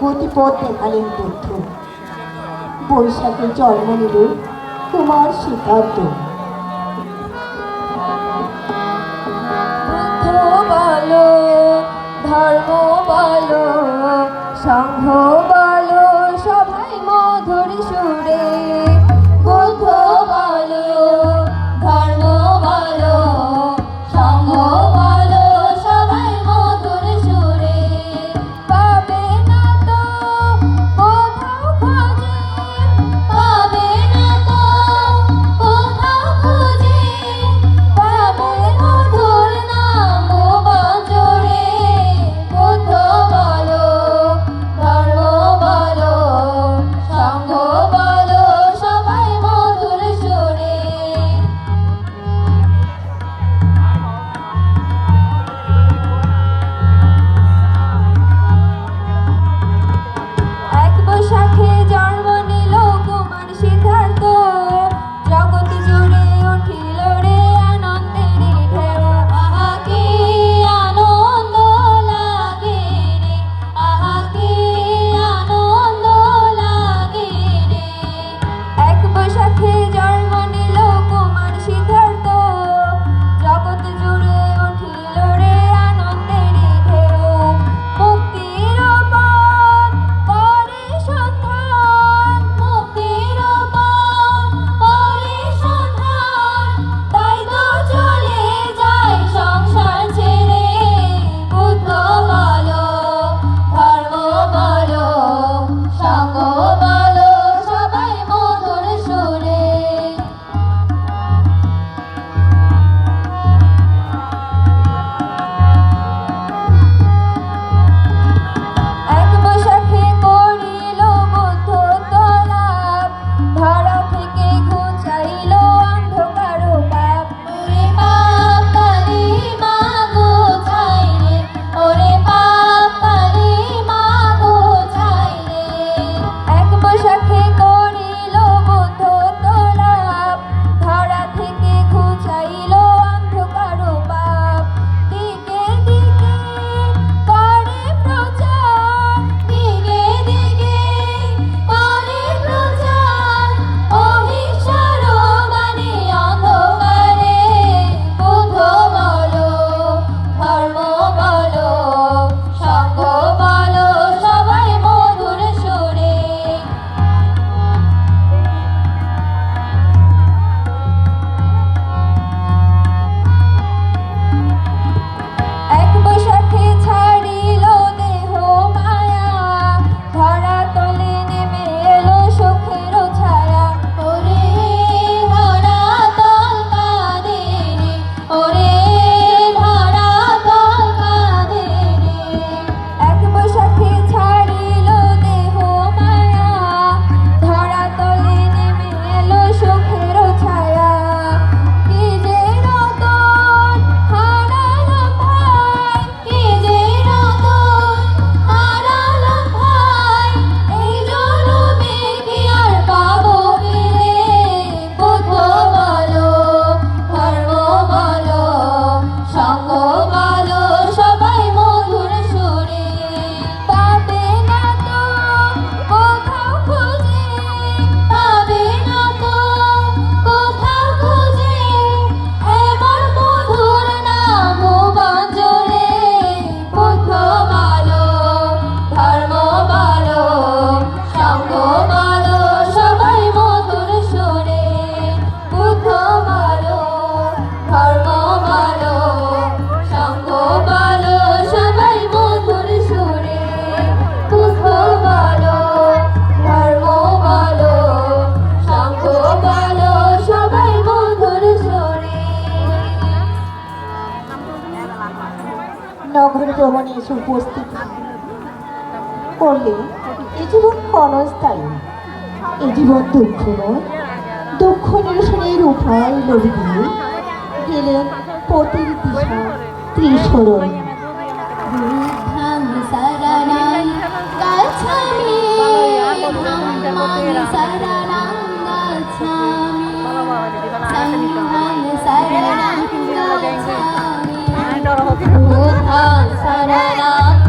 গতিপথ দেখালেন বুদ্ধ। বৈশাখে জন্ম নিল তোমার সিদ্ধান্ত। ধর্ম বলো সংঘ উপস্থিত করলে এ জীবন ক্ষণস্থায়ী এ জীবন দুঃখ দুঃখ নিরসনের উপায় নবী গেলেন পতির দিশা ত্রিশরণ Thank you. সরল সরল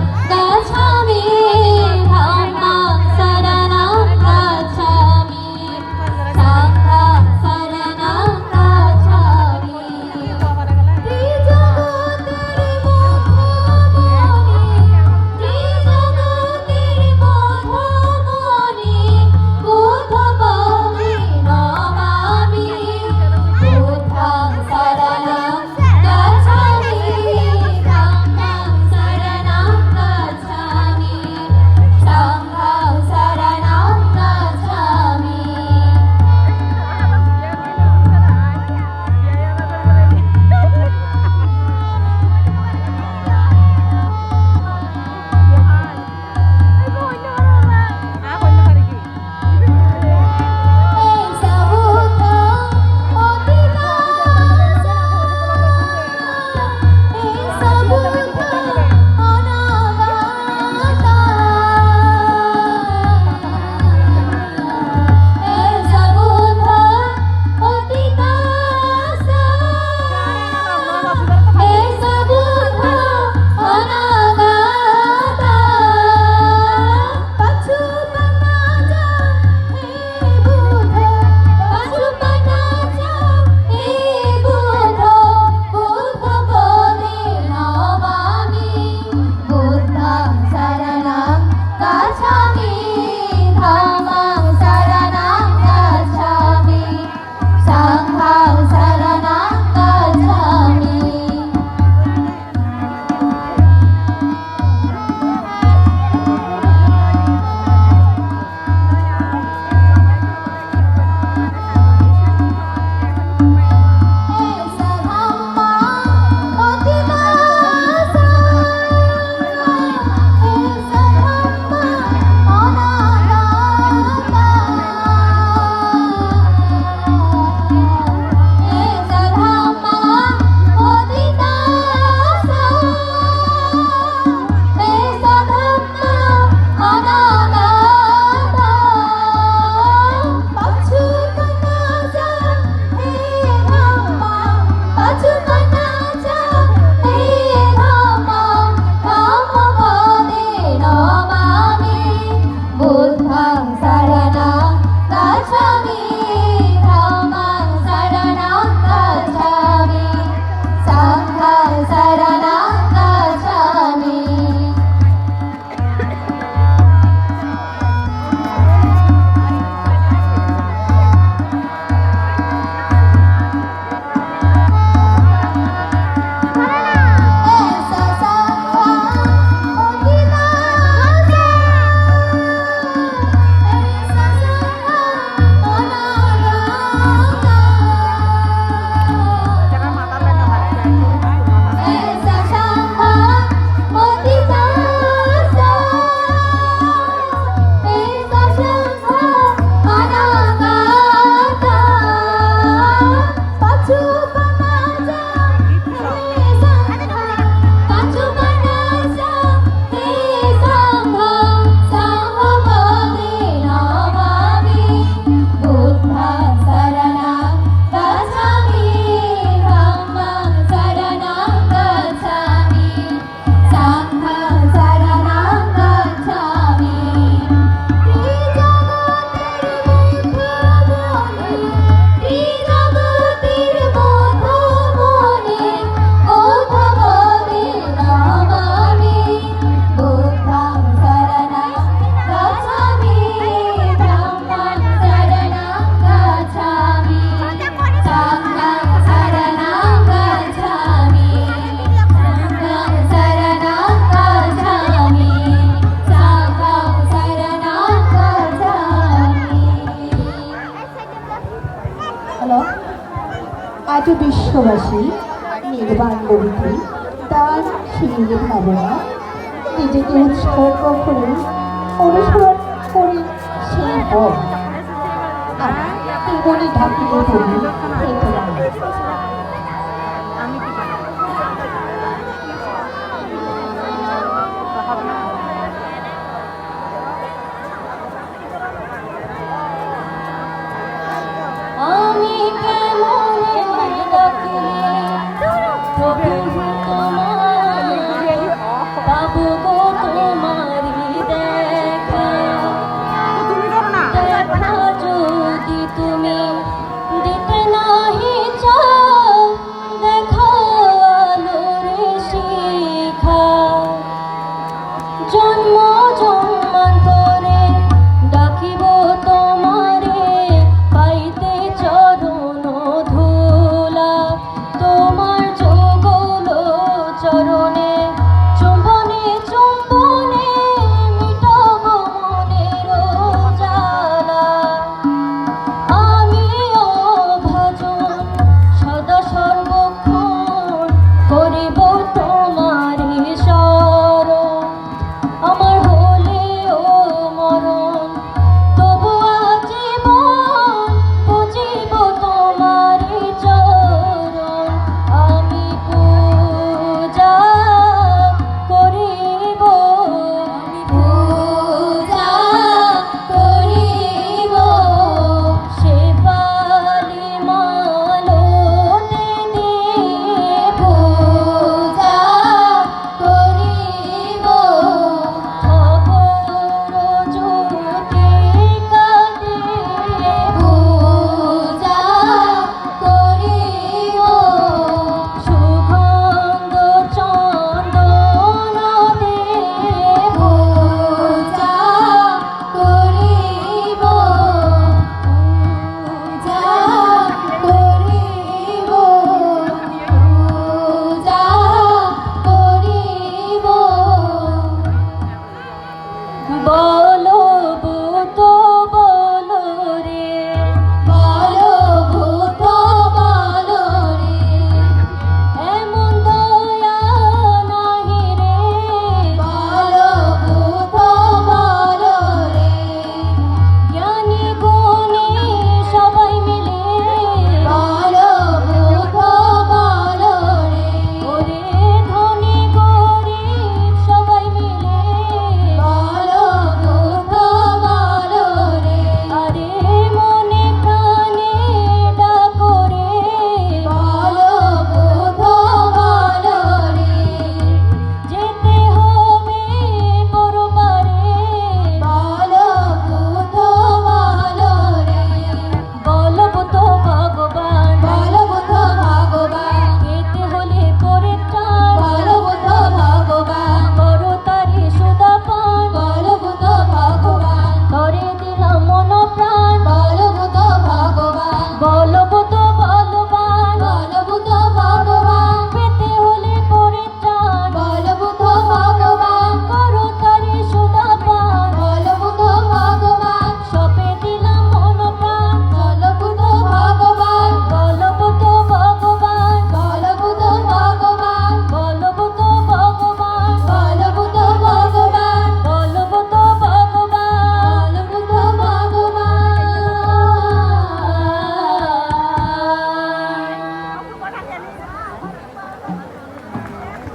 যে বিশ্ববাসী, নির্বাণ কবিতে তার সেই ভাবনা, নিজেকে উৎসর্গ করে অনুসরণ করি সেই হব আমি মনে ঢাকিয়ে ধরি